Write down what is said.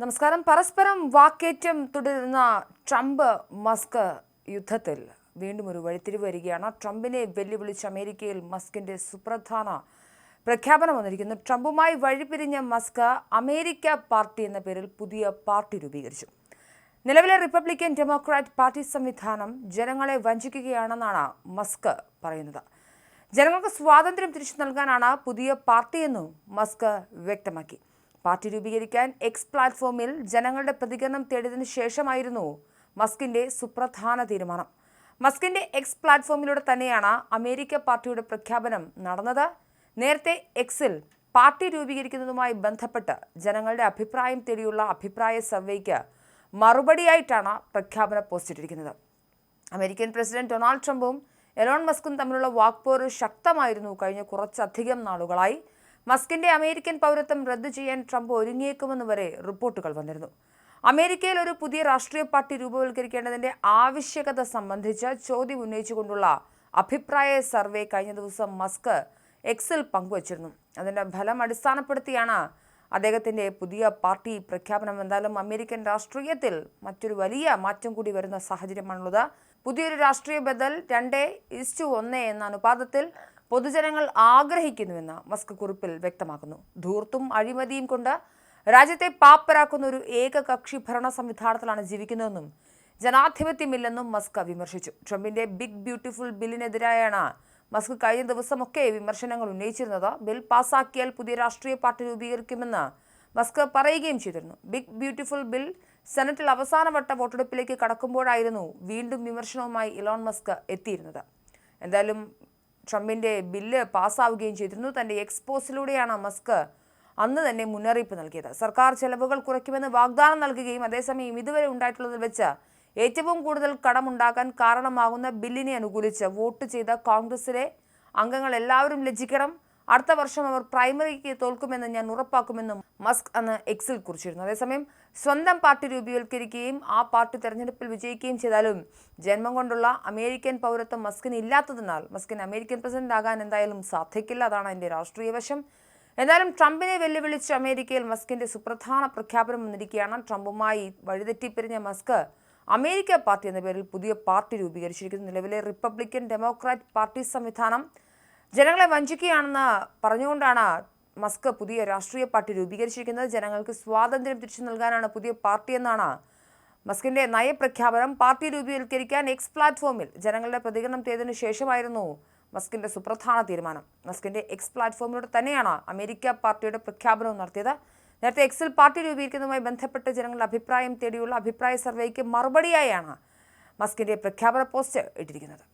നമസ്കാരം. പരസ്പരം വാക്കേറ്റം തുടരുന്ന ട്രംപ് മസ്ക് യുദ്ധത്തിൽ വീണ്ടും ഒരു വഴിത്തിരിവ് വരികയാണ്. ട്രംപിനെ വെല്ലുവിളിച്ച് അമേരിക്കയിൽ മസ്കിന്റെ സുപ്രധാന പ്രഖ്യാപനം വന്നിരിക്കുന്നു. ട്രംപുമായി വഴിപിരിഞ്ഞ മസ്ക് അമേരിക്ക പാർട്ടി എന്ന പേരിൽ പുതിയ പാർട്ടി രൂപീകരിച്ചു. നിലവിലെ റിപ്പബ്ലിക്കൻ ഡെമോക്രാറ്റ് പാർട്ടി സംവിധാനം ജനങ്ങളെ വഞ്ചിക്കുകയാണെന്നാണ് മസ്ക് പറയുന്നത്. ജനങ്ങൾക്ക് സ്വാതന്ത്ര്യം തിരിച്ചു നൽകാനാണ് പുതിയ പാർട്ടിയെന്നും മസ്ക് വ്യക്തമാക്കി. പാർട്ടി രൂപീകരിക്കാൻ എക്സ് പ്ലാറ്റ്ഫോമിൽ ജനങ്ങളുടെ പ്രതികരണം തേടിയതിനു ശേഷമായിരുന്നു മസ്കിന്റെ സുപ്രധാന തീരുമാനം. മസ്കിന്റെ എക്സ് പ്ലാറ്റ്ഫോമിലൂടെ തന്നെയാണ് അമേരിക്ക പാർട്ടിയുടെ പ്രഖ്യാപനം നടന്നത്. നേരത്തെ എക്സിൽ പാർട്ടി രൂപീകരിക്കുന്നതുമായി ബന്ധപ്പെട്ട് ജനങ്ങളുടെ അഭിപ്രായം തേടിയുള്ള അഭിപ്രായ സർവേക്ക് മറുപടിയായിട്ടാണ് പ്രഖ്യാപന പോസ്റ്റിട്ടിരിക്കുന്നത് അമേരിക്കൻ പ്രസിഡന്റ് ഡൊണാൾഡ് ട്രംപും എലോൺ മസ്കും തമ്മിലുള്ള വാക്പോര് ശക്തമായിരുന്നു കഴിഞ്ഞ കുറച്ചധികം നാളുകളായി. മസ്കിന്റെ അമേരിക്കൻ പൗരത്വം റദ്ദു ചെയ്യാൻ ട്രംപ് ഒരുങ്ങിയേക്കുമെന്ന് വരെ റിപ്പോർട്ടുകൾ വന്നിരുന്നു. അമേരിക്കയിൽ ഒരു പുതിയ രാഷ്ട്രീയ പാർട്ടി രൂപവൽക്കരിക്കേണ്ടതിന്റെ ആവശ്യകത സംബന്ധിച്ച് ചോദ്യം ഉന്നയിച്ചുകൊണ്ടുള്ള അഭിപ്രായ സർവേ കഴിഞ്ഞ ദിവസം മസ്ക് എക്സിൽ പങ്കുവച്ചിരുന്നു. അതിന്റെ ഫലം അടിസ്ഥാനപ്പെടുത്തിയാണ് അദ്ദേഹത്തിന്റെ പുതിയ പാർട്ടി പ്രഖ്യാപനം. എന്തായാലും അമേരിക്കൻ രാഷ്ട്രീയത്തിൽ മറ്റൊരു വലിയ മാറ്റം കൂടി വരുന്ന സാഹചര്യമാണുള്ളത്. പുതിയൊരു രാഷ്ട്രീയ ബദൽ രണ്ട് ഇസ്റ്റു ഒന്ന് എന്ന അനുപാതത്തിൽ പൊതുജനങ്ങൾ ആഗ്രഹിക്കുന്നുവെന്ന് മസ്ക് കുറിപ്പിൽ വ്യക്തമാക്കുന്നു. ധൂർത്തും അഴിമതിയും കൊണ്ട് രാജ്യത്തെ പാപ്പരാക്കുന്ന ഒരു ഏകകക്ഷി ഭരണ സംവിധാനത്തിലാണ് ജീവിക്കുന്നതെന്നും ജനാധിപത്യമില്ലെന്നും മസ്ക് വിമർശിച്ചു. ട്രംപിന്റെ ബിഗ് ബ്യൂട്ടിഫുൾ ബില്ലിനെതിരായാണ് മസ്ക് കഴിഞ്ഞ ദിവസമൊക്കെ വിമർശനങ്ങൾ ഉന്നയിച്ചിരുന്നത്. ബിൽ പാസാക്കിയാൽ പുതിയ രാഷ്ട്രീയ പാർട്ടി രൂപീകരിക്കുമെന്ന് മസ്ക് പറയുകയും ചെയ്തിരുന്നു. ബിഗ് ബ്യൂട്ടിഫുൾ ബിൽ സെനറ്റിൽ അവസാന വട്ട വോട്ടെടുപ്പിലേക്ക് കടക്കുമ്പോഴായിരുന്നു വീണ്ടും വിമർശനവുമായി ഇലോൺ മസ്ക് എത്തിയിരുന്നത്. എന്തായാലും ട്രംപിന്റെ ബില്ല് പാസ്സാവുകയും ചെയ്തിരുന്നു. തന്റെ എക്സ്പോസിലൂടെയാണ് മസ്ക് അന്ന് തന്നെ മുന്നറിയിപ്പ് നൽകിയത്. സർക്കാർ ചെലവുകൾ കുറയ്ക്കുമെന്ന് വാഗ്ദാനം നൽകുകയും അതേസമയം ഇതുവരെ ഉണ്ടായിട്ടുള്ളതിൽ വെച്ച് ഏറ്റവും കൂടുതൽ കടമുണ്ടാക്കാൻ കാരണമാകുന്ന ബില്ലിനെ അനുകൂലിച്ച് വോട്ട് ചെയ്ത കോൺഗ്രസിലെ അംഗങ്ങൾ എല്ലാവരും ലജ്ജിക്കണം. അടുത്ത വർഷം അവർ പ്രൈമറിക്ക് തോൽക്കുമെന്ന് ഞാൻ ഉറപ്പാക്കുമെന്നും മസ്ക് അന്ന് എക്സിൽ കുറിച്ചിരുന്നു. അതേസമയം സ്വന്തം പാർട്ടി രൂപീകരിക്കുകയും ആ പാർട്ടി തെരഞ്ഞെടുപ്പിൽ വിജയിക്കുകയും ചെയ്താലും ജന്മം കൊണ്ടുള്ള അമേരിക്കൻ പൗരത്വം മസ്കിന് ഇല്ലാത്തതിനാൽ മസ്കിന് അമേരിക്കൻ പ്രസിഡന്റ് ആകാൻ എന്തായാലും സാധിക്കില്ല. അതാണ് അതിന്റെ രാഷ്ട്രീയ വശം. എന്നാലും ട്രംപിനെ വെല്ലുവിളിച്ച് അമേരിക്കയിൽ മസ്കിന്റെ സുപ്രധാന പ്രഖ്യാപനം വന്നിരിക്കുകയാണ്. ട്രംപുമായി വഴിതെറ്റിപ്പിരിഞ്ഞ മസ്ക് അമേരിക്ക പാർട്ടി എന്ന പേരിൽ പുതിയ പാർട്ടി രൂപീകരിച്ചിരിക്കുന്നു. നിലവിലെ റിപ്പബ്ലിക്കൻ ഡെമോക്രാറ്റ് പാർട്ടി സംവിധാനം ജനങ്ങളെ വഞ്ചിക്കുകയാണെന്ന് പറഞ്ഞുകൊണ്ടാണ് മസ്ക് പുതിയ രാഷ്ട്രീയ പാർട്ടി രൂപീകരിച്ചിരിക്കുന്നത്. ജനങ്ങൾക്ക് സ്വാതന്ത്ര്യം തിരിച്ചു നൽകാനാണ് പുതിയ പാർട്ടി എന്നാണ് മസ്കിന്റെ നയപ്രഖ്യാപനം. പാർട്ടി രൂപീകരിക്കാൻ എക്സ് പ്ലാറ്റ്ഫോമിൽ ജനങ്ങളുടെ പ്രതികരണം ചെയ്തതിനു ശേഷമായിരുന്നു മസ്കിന്റെ സുപ്രധാന തീരുമാനം. മസ്കിന്റെ എക്സ് പ്ലാറ്റ്ഫോമിലൂടെ തന്നെയാണ് അമേരിക്ക പാർട്ടിയുടെ പ്രഖ്യാപനവും നടത്തിയത്. നേരത്തെ എക്സിൽ പാർട്ടി രൂപീകരിക്കുന്നതുമായി ബന്ധപ്പെട്ട് ജനങ്ങളുടെ അഭിപ്രായം തേടിയുള്ള അഭിപ്രായ സർവേക്ക് മറുപടിയായാണ് മസ്കിന്റെ പ്രഖ്യാപന പോസ്റ്റ് ഇട്ടിരിക്കുന്നത്.